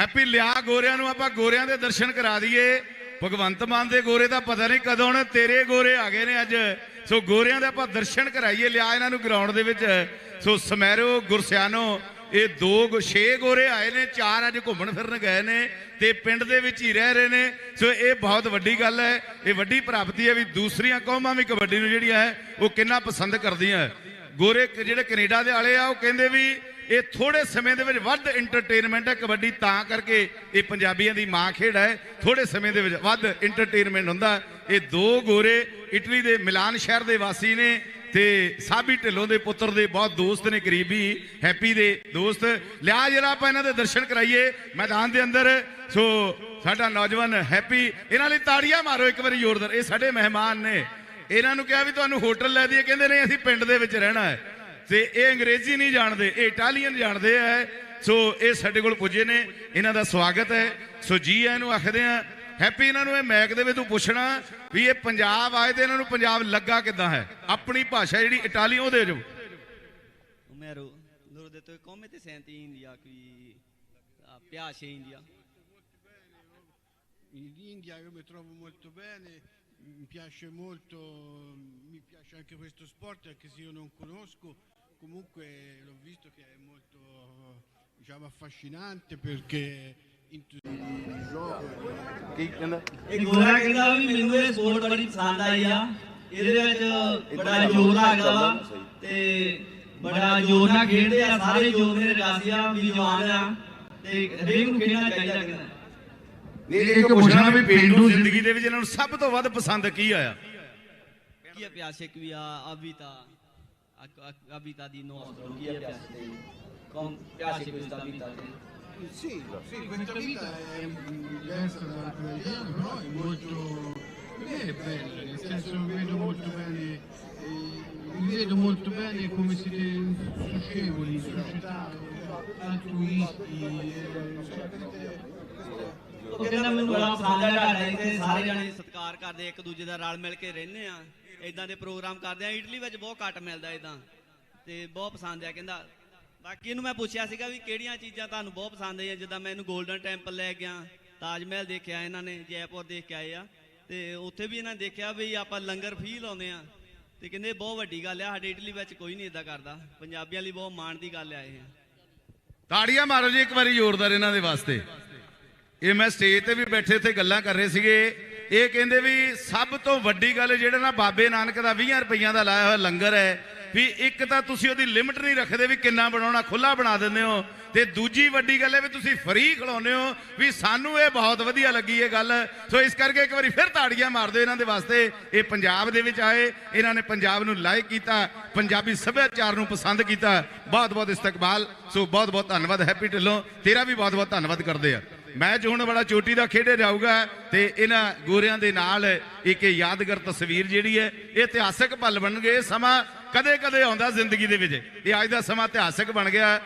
Happy ਲਿਆ ਗੋਰਿਆਂ ਨੂੰ ਆਪਾਂ ਗੋਰਿਆਂ ਦੇ ਦਰਸ਼ਨ ਕਰਾ ਦਈਏ। ਭਗਵੰਤ ਮਾਨ ਦੇ ਗੋਰੇ ਦਾ ਪਤਾ ਨਹੀਂ ਕਦੋਂ ਨੇ ਤੇਰੇ ਗੋਰੇ ਆ ਗਏ ਨੇ ਅੱਜ। ਸੋ ਗੋਰਿਆਂ ਦੇ ਆਪਾਂ ਦਰਸ਼ਨ ਕਰਾਈਏ ਲਿਆ ਇਹਨਾਂ ਨੂੰ ਗਰਾਊਂਡ ਦੇ ਵਿੱਚ। ਸੋ ਸਮੈਰੋ ਗੁਰਸਿਆਨੋ ਇਹ ਦੋ ਗੋ- ਛੇ ਗੋਰੇ ਆਏ ਨੇ, ਚਾਰ ਅੱਜ ਘੁੰਮਣ ਫਿਰਨ ਗਏ ਨੇ ਤੇ ਪਿੰਡ ਦੇ ਵਿੱਚ ਹੀ ਰਹਿ ਰਹੇ ਨੇ। ਸੋ ਇਹ ਬਹੁਤ ਵੱਡੀ ਗੱਲ ਹੈ, ਇਹ ਵੱਡੀ ਪ੍ਰਾਪਤੀ ਹੈ ਵੀ ਦੂਸਰੀਆਂ ਕੌਮਾਂ ਵੀ ਕਬੱਡੀ ਨੂੰ ਜਿਹੜੀ ਹੈ, ਉਹ ਕਿੰਨਾ ਪਸੰਦ ਕਰਦੀਆਂ। ਗੋਰੇ ਜਿਹੜੇ ਕੈਨੇਡਾ ਦੇ ਵਾਲੇ ਆ, ਉਹ ਕਹਿੰਦੇ ਵੀ ਇਹ ਥੋੜੇ ਸਮੇਂ ਦੇ ਵਿੱਚ ਵੱਧ ਐਂਟਰਟੇਨਮੈਂਟ ਹੈ, ਕਬੱਡੀ ਤਾਂ ਕਰਕੇ ਇਹ ਪੰਜਾਬੀਆਂ ਦੀ ਮਾਂ ਖੇਡ ਹੈ। ਥੋੜੇ ਸਮੇਂ ਦੇ ਵਿੱਚ ਵੱਧ ਐਂਟਰਟੇਨਮੈਂਟ ਹੁੰਦਾ ਇਹ ਦੋ ਗੋਰੇ ਇਟਲੀ ਦੇ ਮਿਲਾਨ ਸ਼ਹਿਰ ਦੇ ਵਾਸੀ ਨੇ ਤੇ ਸਾਬੀ ਢਿੱਲੋਂ ਦੇ ਪੁੱਤਰ ਦੇ ਬਹੁਤ ਦੋਸਤ ਨੇ, ਕਰੀਬੀ ਹੈਪੀ ਦੇ ਦੋਸਤ। ਲਿਆ ਜਰਾ ਆਪਾਂ ਇਹਨਾਂ ਦੇ ਦਰਸ਼ਨ ਕਰਾਈਏ ਮੈਦਾਨ ਦੇ ਅੰਦਰ। ਸੋ ਸਾਡਾ ਨੌਜਵਾਨ ਹੈਪੀ, ਇਹਨਾਂ ਲਈ ਤਾੜੀਆਂ ਮਾਰੋ ਇੱਕ ਵਾਰੀ ਜ਼ੋਰਦਾਰ। ਇਹ ਸਾਡੇ ਮਹਿਮਾਨ ਨੇ। ਇਹਨਾਂ ਨੂੰ ਕਿਹਾ ਵੀ ਤੁਹਾਨੂੰ ਹੋਟਲ ਲੈ ਦਈਏ, ਕਹਿੰਦੇ ਨਹੀਂ ਅਸੀਂ ਪਿੰਡ ਦੇ ਵਿੱਚ ਰਹਿਣਾ ਹੈ। ਤੇ ਇਹ ਅੰਗਰੇਜ਼ੀ ਨਹੀਂ ਜਾਣਦੇ ਇਹ ਇਟਾਲੀਅਨ ਜਾਣਦੇ ਆ ਸੋ ਇਹ ਸਾਡੇ ਕੋਲ ਪੁੱਜੇ ਨੇ ਇਹਨਾਂ ਦਾ ਸਵਾਗਤ ਹੈ ਸੋ ਜੀ ਆਇਆਂ ਨੂੰ ਆਖਦੇ ਆ ਹੈਪੀ ਇਹਨਾਂ ਨੂੰ ਇਹ ਮੈਕ ਦੇ ਵਿੱਚ ਤੂੰ ਪੁੱਛਣਾ ਵੀ ਇਹ ਪੰਜਾਬ ਆਏ ਤੇ ਇਹਨਾਂ ਨੂੰ ਪੰਜਾਬ ਲੱਗਾ ਕਿਦਾਂ ਹੈ ਆਪਣੀ ਭਾਸ਼ਾ ਜਿਹੜੀ ਇਟਾਲੀ ਉਹਦੇ ਜੋ Omero, loro ho detto come ti senti in India qui? Ah, piace India? In India io mi trovo molto bene, mi piace molto, mi piace anche questo sport anche se io non conosco, comunque l'ho visto che è molto diciamo, affascinante perché ਕੀ ਇਹ ਗੋਰਾ ਕਹਿੰਦਾ ਵੀ ਮੈਨੂੰ ਇਹ support ਬੜੀ ਪਸੰਦ ਆਈ ਆ ਇਹਦੇ ਵਿੱਚ ਬੜਾ ਜ਼ੋਰ ਲੱਗਦਾ ਵਾ ਤੇ ਬੜਾ ਜ਼ੋਰ ਨਾਲ ਖੇਡਦੇ ਆ ਸਾਰੇ ਜ਼ੋਰ ਦੇ ਆ ਵੀ ਜਵਾਨ ਆ ਤੇ ਹਰੇਕ ਨੂੰ ਖੇਡਣਾ ਚਾਹੀਦਾ ਕਹਿੰਦਾ ਇਹ ਇੱਕ ਪੁੱਛਣਾ ਵੀ ਪਿੰਡੂ ਜ਼ਿੰਦਗੀ ਦੇ ਵਿੱਚ ਇਹਨਾਂ ਨੂੰ ਸਭ ਤੋਂ ਵੱਧ ਪਸੰਦ ਕੀ ਆਇਆ a vita a, a, a vita di nostro? Chi è piace? Com, piace questa vita? Sì, sì, questa vita è mm, diversa dall'altra italiana, però è molto per me è bella, nel senso vedo molto bene, eh, vi vedo molto bene come siete socievoli, società, altruisti, eh, ਉਹ ਕਹਿੰਦਾ ਮੈਨੂੰ ਬੜਾ ਪਸੰਦ ਹੈ ਤੁਹਾਡਾ ਇੱਥੇ ਸਾਰੇ ਜਣੇ ਸਤਿਕਾਰ ਕਰਦੇ ਇੱਕ ਦੂਜੇ ਦਾ ਰਲ ਮਿਲ ਕੇ ਰਹਿੰਦੇ ਆ ਇਦਾਂ ਦੇ ਪ੍ਰੋਗਰਾਮ ਕਰਦੇ ਆ, ਇਟਲੀ ਵਿੱਚ ਬਹੁਤ ਘੱਟ ਮਿਲਦਾ ਇਦਾਂ ਤੇ ਬਹੁਤ ਪਸੰਦ ਆ, ਕਹਿੰਦਾ। ਬਾਕੀ ਇਹਨੂੰ ਮੈਂ ਪੁੱਛਿਆ ਸੀਗਾ ਵੀ ਕਿਹੜੀਆਂ ਚੀਜ਼ਾਂ ਤੁਹਾਨੂੰ ਬਹੁਤ ਪਸੰਦ ਆਈਆਂ, ਜਿੱਦਾਂ ਮੈਂ ਇਹਨੂੰ 골ਡਨ ਟੈਂਪਲ ਲੈ ਗਿਆ ਤਾਜ ਮਹਿਲ ਦੇਖਿਆ, ਇਹਨਾਂ ਨੇ ਜੈਪੁਰ ਦੇਖ ਕੇ ਆਏ ਆ, ਤੇ ਉੱਥੇ ਵੀ ਇਹਨਾਂ ਨੇ ਦੇਖਿਆ ਵੀ ਆਪਾਂ ਲੰਗਰ ਫੀ ਲਾਉਂਦੇ ਆ, ਤੇ ਕਹਿੰਦੇ ਬਹੁਤ ਵੱਡੀ ਗੱਲ ਆ, ਸਾਡੇ ਇਟਲੀ ਵਿੱਚ ਕੋਈ ਨਹੀਂ ਇਦਾਂ ਕਰਦਾ, ਪੰਜਾਬੀਆਂ ਲਈ ਬਹੁਤ ਮਾਣ ਦੀ ਗੱਲ ਆ ਇਹ। ਤਾੜੀਆਂ ਮਾਰੋ ਜੀ, ਇੱਕ ਵਾਰੀ ਜ਼ੋਰਦਾਰ ਇਹਨਾਂ ਦੇ ਵਾਸਤੇ। ਇਹ ਮੈਂ ਸਟੇਜ ਤੇ ਵੀ ਬੈਠੇ ਉੱਥੇ ਗੱਲਾਂ ਕਰ ਰਹੇ ਸੀਗੇ। ਇਹ ਕਹਿੰਦੇ ਵੀ ਸਭ ਤੋਂ ਵੱਡੀ ਗੱਲ ਜਿਹੜਾ ਨਾ ਬਾਬੇ ਨਾਨਕ ਦਾ 20 ਰੁਪਈਆਂ ਦਾ ਲਾਇਆ ਹੋਇਆ ਲੰਗਰ ਹੈ, ਵੀ ਇੱਕ ਤਾਂ ਤੁਸੀਂ ਉਹਦੀ ਲਿਮਟ ਨਹੀਂ ਰੱਖਦੇ ਵੀ ਕਿੰਨਾ ਬਣਾਉਣਾ ਖੁੱਲਾ ਬਣਾ ਦਿੰਦੇ ਹੋ। ਤੇ ਦੂਜੀ ਵੱਡੀ ਗੱਲ ਹੈ ਵੀ ਤੁਸੀਂ ਫਰੀ ਖਿਲਾਉਂਦੇ ਹੋ ਵੀ ਸਾਨੂੰ ਇਹ ਬਹੁਤ ਵਧੀਆ ਲੱਗੀ ਇਹ ਗੱਲ। ਸੋ ਇਸ ਕਰਕੇ ਇੱਕ ਵਾਰੀ ਫਿਰ ਤਾੜੀਆਂ ਮਾਰ ਦਿਓ ਇਹਨਾਂ ਦੇ ਵਾਸਤੇ। ਇਹ ਪੰਜਾਬ ਦੇ ਵਿੱਚ ਆਏ, ਇਹਨਾਂ ਨੇ ਪੰਜਾਬ ਨੂੰ ਲਾਈਕ ਕੀਤਾ, ਪੰਜਾਬੀ ਸੱਭਿਆਚਾਰ ਨੂੰ ਪਸੰਦ ਕੀਤਾ। ਬਹੁਤ ਬਹੁਤ ਇਸਤਕਬਾਲ। ਸੋ ਬਹੁਤ ਬਹੁਤ ਧੰਨਵਾਦ, ਹੈਪੀ ਢਿੱਲੋਂ। ਤੇਰਾ ਵੀ ਬਹੁਤ ਬਹੁਤ ਧੰਨਵਾਦ ਕਰਦੇ ਆ। ਮੈਚ ਹੁਣ ਬੜਾ ਚੋਟੀ ਦਾ ਖੇਡੇ ਜਾਊਗਾ ਤੇ ਇਹਨਾਂ ਗੋਰਿਆਂ ਦੇ ਨਾਲ ਇੱਕ ਯਾਦਗਾਰ ਤਸਵੀਰ ਜਿਹੜੀ ਹੈ, ਇਹ ਇਤਿਹਾਸਕ ਪਲ ਬਣ ਗਏ ਇਹ ਸਮਾਂ ਕਦੇ ਕਦੇ ਆਉਂਦਾ ਜ਼ਿੰਦਗੀ ਦੇ ਵਿੱਚ। ਇਹ ਅੱਜ ਦਾ ਸਮਾਂ ਇਤਿਹਾਸਕ ਬਣ ਗਿਆ।